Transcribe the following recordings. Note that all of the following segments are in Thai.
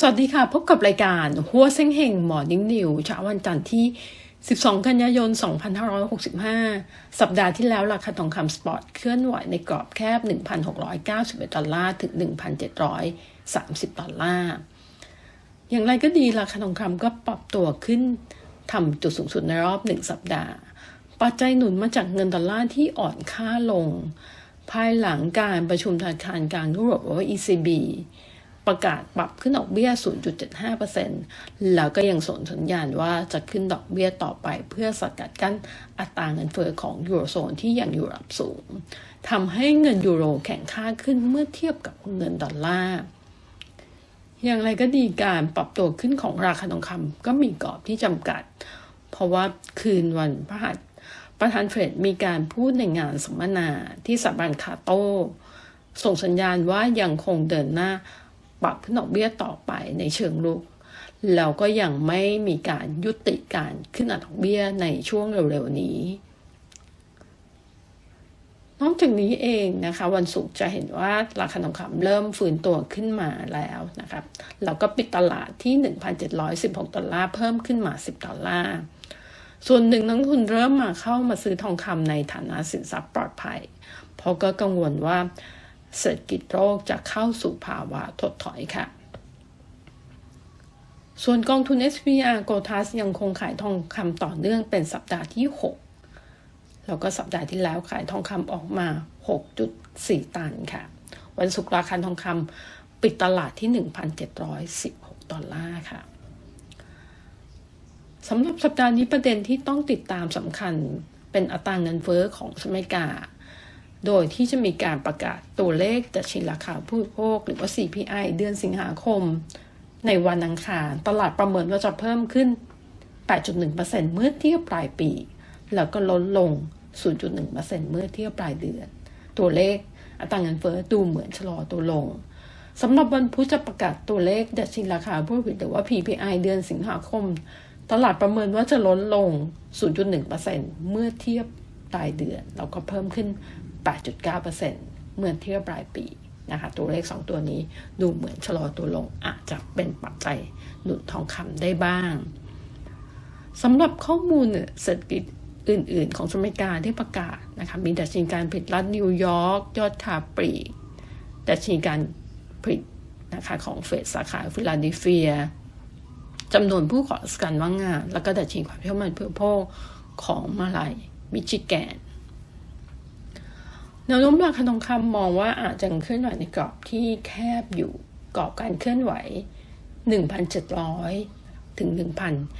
สวัสดีค่ะ พบกับรายการหัวเส้งเฮงหมอนิ่งนิวเช้าวันจันทร์ที่ 12 กันยายน 2565 สัปดาห์ที่แล้วราคาทองคำสปอตเคลื่อนไหวในกรอบแคบ 1,691 ดอลลาร์ถึง 1,730 ดอลลาร์ อย่างไรก็ดีราคาทองคำก็ปรับตัวขึ้นทำจุดสูงสุดในรอบ 1 สัปดาห์ ปัจจัยหนุนมาจากเงินดอลลาร์ที่อ่อนค่าลง ภายหลังการประชุมธนาคารกลางยุโรปหรือว่า ECB ประกาศปรับขึ้นดอกเบี้ย 0.75%แล้วก็ยังส่งสัญญาณว่าจะขึ้นดอกเบี้ยต่อไปเพื่อสกัดกั้นอัตราเงินเฟอ้อของยูโรโซนที่ยังอยู่ระดับสูงทำให้เงินยูโรแข็งค่าขึ้นเมื่อเทียบกับเงินดอลลาร์อย่างไรก็ดีการปรับตัวขึ้นของราคาทองคำก็มีกรอบที่จำกัด เพราะว่าคืนวันพฤหัสประธานเฟดมีการพูดในงานสัมมนาที่สถาบันคาโต้ส่งสัญญาณว่ายังคงเดินหน้า ปรับขึ้นดอกเบี้ยต่อไปในเชิงลุกแล้วก็ยังไม่มีการยุติการขึ้นอัตราดอกเบี้ยในช่วงเร็วๆนี้ นอกจากนี้เองนะคะ วันศุกร์จะเห็นว่าราคาทองคำเริ่มฟื้นตัวขึ้นมาแล้วนะครับแล้วก็ปิดตลาดที่ 1,716 ดอลลาร์เพิ่มขึ้นมา 10 ดอลลาร์ส่วนหนึ่งนักทุนเริ่มมาเข้ามาซื้อทองคำในฐานะสินทรัพย์ปลอดภัย เพราะก็กังวลว่า เศรษฐกิจโลกจะเข้าสู่ภาวะถดถอยค่ะ ส่วนกองทุน SPR g o t a s ยังคงขายทองคำต่อเนื่องเป็นสัปดาห์ที่ 6 แล้วก็สัปดาห์ที่แล้วขายทองคำออกมา 6.4 ตันค่ะ วันศุกร์ราคาทองคำปิดตลาดที่ 1,716 ดอลลาร์ค่ะสำหรับสัปดาห์นี้ประเด็นที่ต้องติดตามสำคัญเป็นอัตราเงินเฟ้อของสหรัฐอเมริกา โดยที่จะมีการประกาศตัวเลขดัชนีราคาผู้บริโภคหรือว่า CPI เดือนสิงหาคม ในวันอังคาร ตลาดประเมินว่าจะเพิ่มขึ้น 8.1%เมื่อเทียบปลายปี แล้วก็ลดลง 0.1%เมื่อเทียบปลายเดือน ตัวเลขอัตราเงินเฟ้อดูเหมือนชะลอตัวลงสำหรับวันพุธจะประกาศตัวเลขดัชนีราคาผู้บริโภคหรือว่า PPI เดือนสิงหาคม ตลาดประเมินว่าจะลดลง 0.1%เมื่อเทียบปลายเดือน แล้วก็เพิ่มขึ้น 8.9%เมื่อเทียบปลายปีนะคะตัวเลข 2 ตัวนี้ดูเหมือนชะลอตัวลงอาจจะเป็นปัจจัยหนุนทองคำได้บ้างสำหรับข้อมูลเศรษฐกิจอื่น ๆ ของสหรัฐอเมริกาที่ประกาศนะคะมีดัชนีการผลิตรัฐนิวยอร์กยอดคาปลีดัชนีการผลิตนะคะของเฟดสาขาฟิลาเดลเฟียจำนวนผู้ขอสกันว่างงาน แล้วก็ดัชนีความเชื่อมั่นเพื่อโภคของมาลายมิชิแกน แนวโน้มราคาทองคำมองว่าอาจจะเคลื่อนไหวในกรอบที่แคบอยู่กรอบการเคลื่อนไหว 1,700 ถึง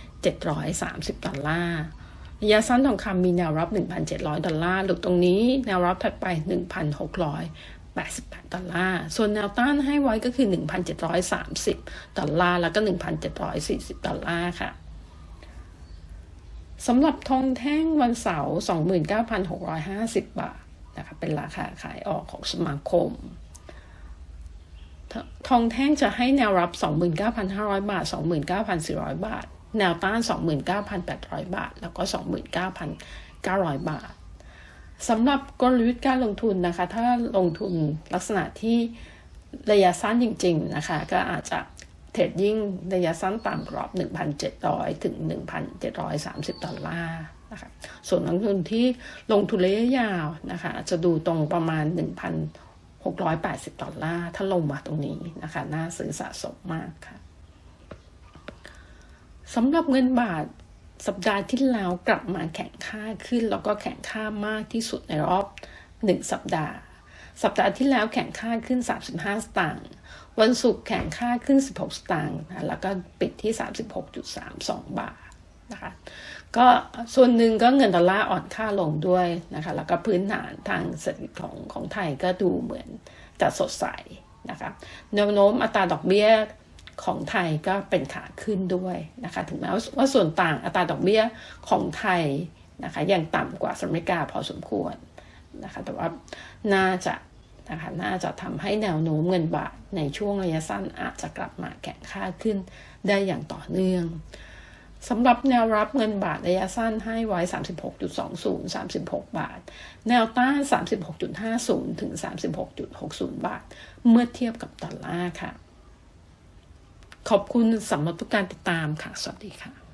1,730 ดอลลาร์ระยะสั้นทองคำมีแนวรับ 1,700 ดอลลาร์ หลุดตรงนี้แนวรับถัดไป 1,688 ดอลลาร์ ส่วนแนวต้านให้ไว้ก็คือ 1,730 ดอลลาร์ แล้วก็ 1,740 ดอลลาร์ค่ะสำหรับทองแท่งวันเสาร์ 29,650 บาท นะคะเป็นราคาขายออกของสมาคม ทองแท่งจะให้แนวรับ 29,500 บาท 29,400 บาท แนวต้าน 29,800 บาท แล้วก็ 29,900 บาทสำหรับกลยุทธ์การลงทุนนะคะ ถ้าลงทุนลักษณะที่ระยะสั้นจริง ๆ นะคะ ก็อาจจะเทรดยิ่งระยะสั้นตามกรอบ 1,700 ถึง 1,730 ดอลลาร์ นะคะ ส่วนนักทุนที่ลงทุนระยะยาวนะคะ จะดูตรงประมาณ 1,680 ดอลลาร์ถ้าลงมาตรงนี้นะคะ น่าซื้อสะสมมากค่ะสำหรับเงินบาทสัปดาห์ที่แล้วกลับมาแข็งค่าขึ้น แล้วก็แข็งค่ามากที่สุดในรอบ 1 สัปดาห์ สัปดาห์ที่แล้วแข็งค่าขึ้น 35 สตางค์วันศุกร์แข็งค่าขึ้น 16 สตางค์แล้วก็ปิดที่ 36.32 บาท นะคะก็ส่วนหนึ่งก็เงินดอลลาร์อ่อนค่าลงด้วยนะคะแล้วก็พื้นฐานทางเศรษฐกิจของของไทยก็ดูเหมือนจะสดใสนะคะแนวโน้มอัตราดอกเบี้ยของไทยก็เป็นขาขึ้นด้วยนะคะถึงแม้ว่าส่วนต่างอัตราดอกเบี้ยของไทยนะคะยังต่ำกว่าสหรัฐอเมริกาพอสมควรนะคะแต่ว่าน่าจะนะคะน่าจะทำให้แนวโน้มเงินบาทในช่วงระยะสั้นอาจจะกลับมาแข็งค่าขึ้นได้อย่างต่อเนื่อง สำหรับแนวรับเงินบาทระยะสั้นให้ไว้ 36.20 36 บาท แนวต้าน 36.50 ถึง 36.60 บาท เมื่อเทียบกับดอลลาร์ค่ะ ขอบคุณสำหรับทุกการติดตามค่ะ สวัสดีค่ะ